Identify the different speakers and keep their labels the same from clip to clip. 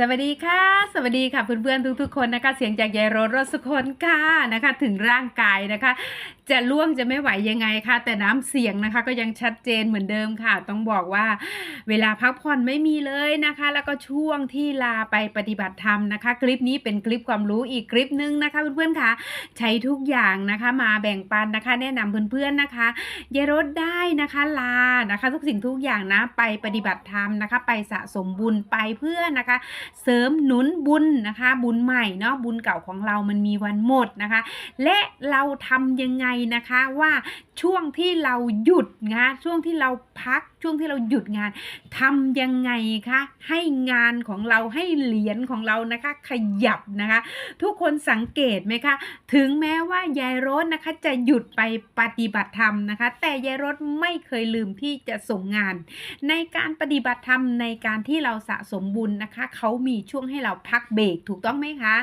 Speaker 1: สวัสดีค่ะ สวัสดีค่ะเพื่อนๆทุกๆคนนะคะ เสียงจากยายรถรสุคนค่ะนะคะ ถึงร่างกายนะคะ จะล่วงจะไม่ไหวยังไงค่ะแต่น้ำเสียงนะคะ ก็ยังชัดเจนเหมือนเดิมค่ะ ต้องบอกว่าเวลาพักผ่อนไม่มีเลยนะคะ แล้วก็ช่วงที่ลาไปปฏิบัติธรรมนะคะ คลิปนี้เป็นคลิปความรู้อีกคลิปหนึงนะคะ เพื่อนๆค่ะ ใช้ทุกอย่างนะคะมาแบ่งปันนะคะ แนะนำเพื่อนๆนะคะยายรถได้นะคะลานะคะ ทุกสิ่งทุกอย่างนะไปปฏิบัติธรรมนะคะ ไปสะสมบุญไปเพื่อนะคะเสริมหนุนบุญนะคะ บุญใหม่เนาะบุญเก่าของเรามันมีวันหมดนะคะ และเราทำยังไงนะคะว่าช่วงที่เราหยุดนะช่วงที่เราพักช่วงที่เราหยุดงานทำยังไงคะให้งานของเราให้เหรียญของเรานะคะขยับนะคะ ทุกคนสังเกตไหมคะ ถึงแม้ว่ายายรถนะคะจะหยุดไปปฏิบัติธรรมนะคะ แต่ยายรถไม่เคยลืมที่จะส่งงาน ในการปฏิบัติธรรมในการที่เราสะสมบุญนะคะ เขามีช่วงให้เราพักเบรกถูกต้องไหมคะ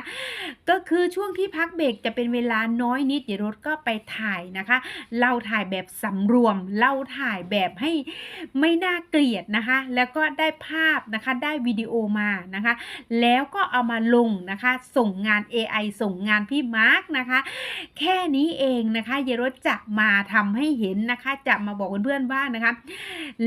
Speaker 1: ก็คือช่วงที่พักเบรกจะเป็นเวลาน้อยนิดเดี๋ยรถก็ไปถ่ายนะคะ เราถ่ายแบบสำรวม เราถ่ายแบบให้ไม่น่าเกลียดนะคะ แล้วก็ได้ภาพนะคะได้วิดีโอมานะคะ แล้วก็เอามาลงนะคะ ส่งงาน AI ส่งงานพี่มาร์กนะคะ แค่นี้เองนะคะเยรถจะมาทำให้เห็นนะคะ จะมาบอกเพื่อนๆว่านะคะ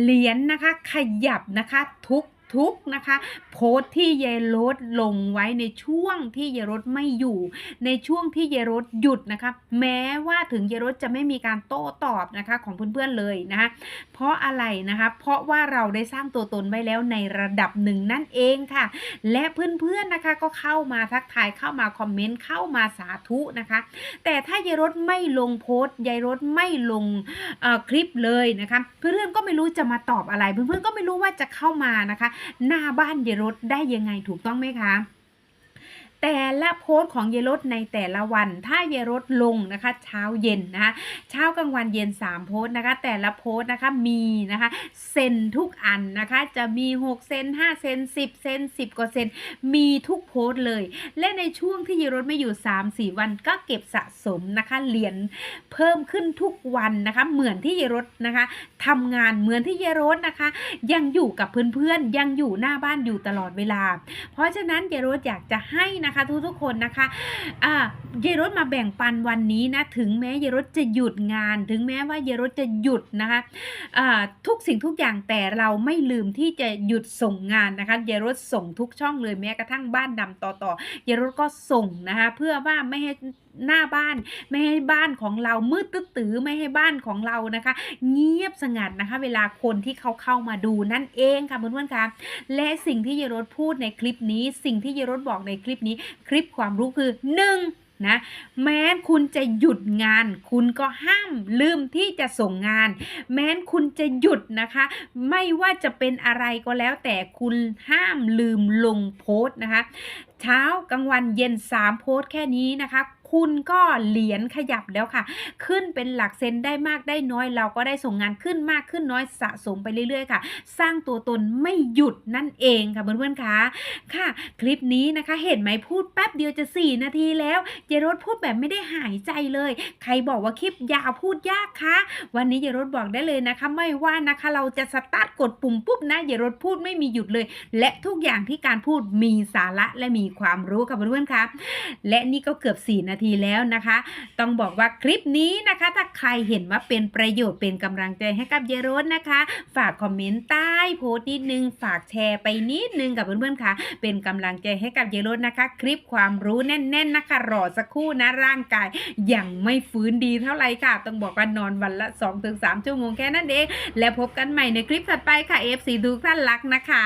Speaker 1: เหรียญนะคะขยับนะคะทุก ทุกนะคะ โพสต์ที่เยายรถลงไว้ในช่วงที่เยายรถไม่อยู่ ในช่วงที่เยายรถหยุดนะคะ แม้ว่าถึงเยายรถจะไม่มีการโต้ตอบนะคะของเพื่อนๆเลยนะคะเพราะอะไรนะคะ เพราะว่าเราได้สร้างตัวตนไว้แล้วในระดับหนึ่งนั่นเองค่ะ และเพื่อนๆนะคะก็เข้ามาทักทายเข้ามาคอมเมนต์เข้ามาสาธุนะคะ แต่ถ้ายายรถไม่ลงโพสต์ยายรถไม่ลงเอ่อคลิปเลยนะคะ เพื่อนๆก็ไม่รู้จะมาตอบอะไร เพื่อนๆก็ไม่รู้ว่าจะเข้ามานะคะหน้าบ้านยายรถได้ยังไงถูกต้องไหมคะ แต่ละโพสต์ของเยายรถในแต่ละวัน ถ้าเยายรถลงนะคะเช้าเย็นนะคะเช้ากลางวันเย็น 3 โพสต์นะคะแต่ละโพสต์นะคะมีนะคะเซนทุกอันนะคะจะมี 6 เซน5 เซน10 เซน10 กว่าเซนมีทุกโพสต์เลย และในช่วงที่เยายรถไม่อยู่ 3-4 วันก็เก็บสะสมนะคะเหรียญเพิ่มขึ้นทุกวันนะคะเหมือนที่เยรถนะคะทำงานเหมือนที่เยายรถนะคะ ยังอยู่กับเพื่อนๆยังอยู่หน้าบ้านอยู่ตลอดเวลา เพราะฉะนั้นเยรถอยากจะให้นะคะ ทุกๆคนนะคะเยรถมาแบ่งปันวันนี้นะถึงแม้เยรถจะหยุดงาน ถึงแม้ว่าเยรถจะหยุดนะคะทุกสิ่งทุกอย่างแต่เราไม่ลืมที่จะหยุดส่งงานนะคะเยรถส่งทุกช่องเลยแม้กระทั่งบ้านดำต่อๆเยรถก็ส่งนะคะเพื่อว่าไม่ให้ หน้าบ้าน ไม่ให้บ้านของเรามืดตึ๊ดตื้อไม่ให้บ้านของเรานะคะ เงียบสงัดนะคะ เวลาคนที่เขาเข้ามาดูนั่นเองค่ะเพื่อนๆคะและสิ่งที่เยรถพูดในคลิปนี้ สิ่งที่เยรถบอกในคลิปนี้ คลิปความรู้คือหนึ่งนะแม้คุณจะหยุดงาน คุณก็ห้ามลืมที่จะส่งงาน แม้นคุณจะหยุดนะคะ ไม่ว่าจะเป็นอะไรก็แล้ว แต่คุณห้ามลืมลงโพสต์นะคะ เช้ากลางวันเย็น3โพสต์แค่นี้นะคะ คุณก็เหรียญขยับแล้วค่ะ ขึ้นเป็นหลักเซนได้มากได้น้อย เราก็ได้ส่งงานขึ้นมากขึ้นน้อยสะสมไปเรื่อยๆ ค่ะ สร้างตัวตนไม่หยุดนั่นเองค่ะเพื่อนๆคะค่ะ คลิปนี้นะคะ เห็นไหมพูดแป๊บเดียวจะ 4 นาทีแล้วเยรถพูดแบบไม่ได้หายใจเลย ใครบอกว่าคลิปยาวพูดยากคะวันนี้เยรถบอกได้เลยนะคะ ไม่ว่านะคะเราจะสตาร์ทกดปุ่มปุ๊บนะเยรถพูดไม่มีหยุดเลย และทุกอย่างที่การพูดมีสาระและมีความรู้ค่ะเพื่อนๆคะและนี่ก็เกือบ 4 นาทีทีแล้วนะคะ ต้องบอกว่าคลิปนี้นะคะ ถ้าใครเห็นว่าเป็นประโยชน์เป็นกำลังใจให้กับเยรถนะคะ ฝากคอมเมนต์ใต้โพสต์นิดนึง ฝากแชร์ไปนิดนึงกับเพื่อนๆค่ะ เป็นกำลังใจให้กับเยรถนะคะ คลิปความรู้แน่น ๆนะคะ รอสักครู่นะร่างกายยังไม่ฟื้นดีเท่าไหร่ค่ะ ต้องบอกว่านอนวันละ 2-3 ชั่วโมงแค่นั้นเอง และพบกันใหม่ในคลิปถัดไปค่ะ FC ทุกท่านรักนะคะ